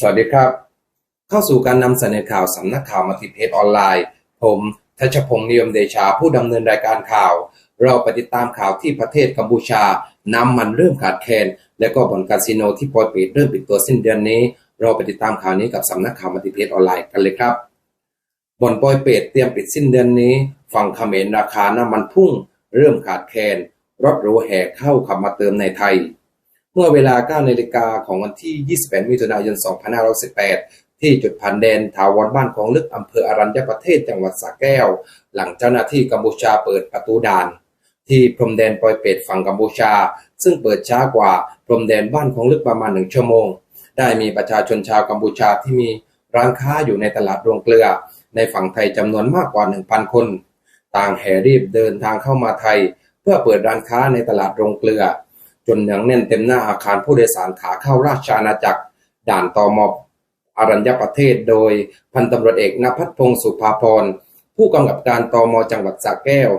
สวัสดีครับ เข้าสู่การนำเสนอข่าวสำนักข่าวมัลติเพจออนไลน์ ผมทัชพงศ์นิยมเดชาผู้ดำเนินรายการข่าว เราไปติดตามข่าวที่ประเทศกัมพูชาน้ำมันเริ่มขาดแคลนและก็บ่อนคาสิโนที่ปอยเปตเริ่มปิดตัวสิ้นเดือนนี้ เราไปติดตามข่าวนี้กับสำนักข่าวมัลติเพจออนไลน์กันเลยครับบ่อนปอยเปตเตรียมปิดสิ้นเดือนนี้ฝั่งเขมรราคาน้ำมันพุ่ง เริ่มขาดแคลนรถรูแห่เข้าขับมาเติมในไทย เมื่อเวลา 9 นาฬิกาของวันที่ 28 มิถุนายน 2518 ที่จุดผ่านแดนถาวรบ้านของลึกอำเภออรัญญประเทศจังหวัดสระแก้ว หลังเจ้าหน้าที่กัมพูชาเปิดประตูด่าน ที่พรมแดนปอยเปตฝั่งกัมพูชา ซึ่งเปิดช้ากว่าพรมแดนบ้านของลึกประมาณหนึ่งชั่วโมง ได้มีประชาชนชาวกัมพูชาที่มีร้านค้าอยู่ในตลาดโรงเกลือ ในฝั่งไทยจำนวนมากกว่า 1,000 คน ต่างแห่รีบเดินทางเข้ามาไทย เพื่อเปิดร้านค้าในตลาดโรงเกลือ จนหนืองแน่นเต็มหน้าอาคารผู้โดยสารขาเข้าราชอาณาจักร ด่านตอมอรัญญประเทศโดยพันตำรวจเอกนภัทรพงศ์สุภาพรผู้กำกับการตอมจังหวัดสระแก้ว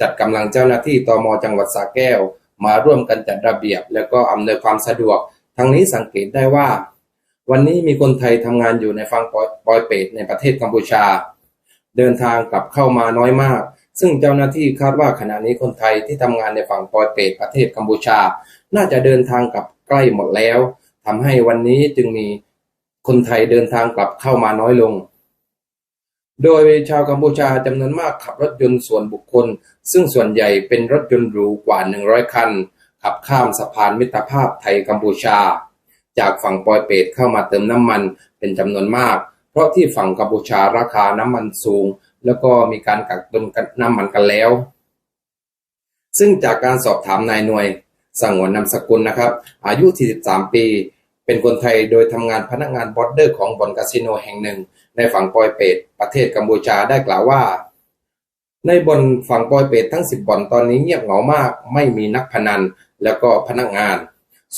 จัดกำลังเจ้าหน้าที่ตอมจังหวัดสระแก้ว มาร่วมกันจัดระเบียบ แล้วก็อำนวยความสะดวก ทั้งนี้สังเกตได้ว่า วันนี้มีคนไทยทำงานอยู่ในฝั่งปอยเปตในประเทศกัมพูชา เดินทางกลับเข้ามาน้อยมาก ซึ่งเจ้าหน้าที่คาดว่าขณะนี้คนไทยที่ทำงานในฝั่งปอยเปตประเทศกัมพูชา น่าจะเดินทางกลับใกล้หมดแล้วทำให้วันนี้จึงมีคนไทยเดินทางกลับเข้ามาน้อยลง โดยชาวกัมพูชาจำนวนมากขับรถยนต์ส่วนบุคคล ซึ่งส่วนใหญ่เป็นรถยนต์หรูกว่า 100 คัน ขับข้ามสะพานมิตรภาพไทยกัมพูชา จากฝั่งปอยเปตเข้ามาเติมน้ำมันเป็นจำนวนมาก เพราะที่ฝั่งกัมพูชาราคาน้ำมันสูง แล้วก็มีการกักตุนน้ำมันกันแล้ว ซึ่งจากการสอบถามนายหน่วยสังวนนามสกุลนะครับ อายุ 43 ปี เป็นคนไทยโดยทำงานพนักงานบอสเดอร์ของบ่อนคาสิโนแห่งหนึ่ง ในฝั่งปอยเปตประเทศกัมพูชาได้กล่าวว่า ในบ่อนฝั่งปอยเปตทั้ง 10บ่อนตอนนี้เงียบเหงามาก ไม่มีนักพนันแล้วก็พนักงาน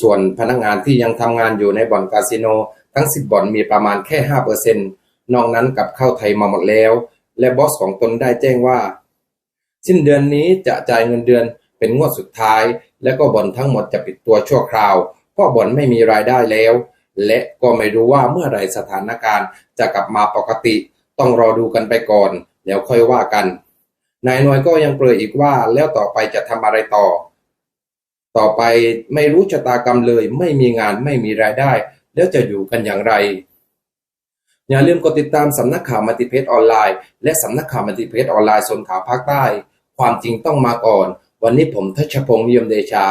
ส่วนพนักงานที่ยังทำงานอยู่ในบ่อนคาสิโนทั้ง 10บ่อนมีประมาณแค่5%นอกนั้นกลับเข้าไทยมาหมดแล้ว และบอสของตนได้แจ้งว่า สิ้นเดือนนี้จะจ่ายเงินเดือนเป็นงวดสุดท้าย และก็บ่อนทั้งหมดจะปิดตัวชั่วคราว เพราะบ่อนไม่มีรายได้แล้ว และก็ไม่รู้ว่าเมื่อไรสถานการณ์จะกลับมาปกติ ต้องรอดูกันไปก่อน แล้วค่อยว่ากันนายหน่วยก็ยังเปรยอีกว่าแล้วต่อไปจะทำอะไรต่อ ต่อไปไม่รู้ชะตากรรมเลย ไม่มีงานไม่มีรายได้ แล้วจะอยู่กันอย่างไร อย่าลืมกดติดตามสำนักข่าวมัลติเพจออนไลน์ และสำนักข่าวมัลติเพจออนไลน์โซนข่าวภาคใต้ ความจริงต้องมาก่อน วันนี้ผมทัชพงศ์นิยมเดชา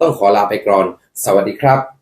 ต้องขอลาไปก่อน สวัสดีครับ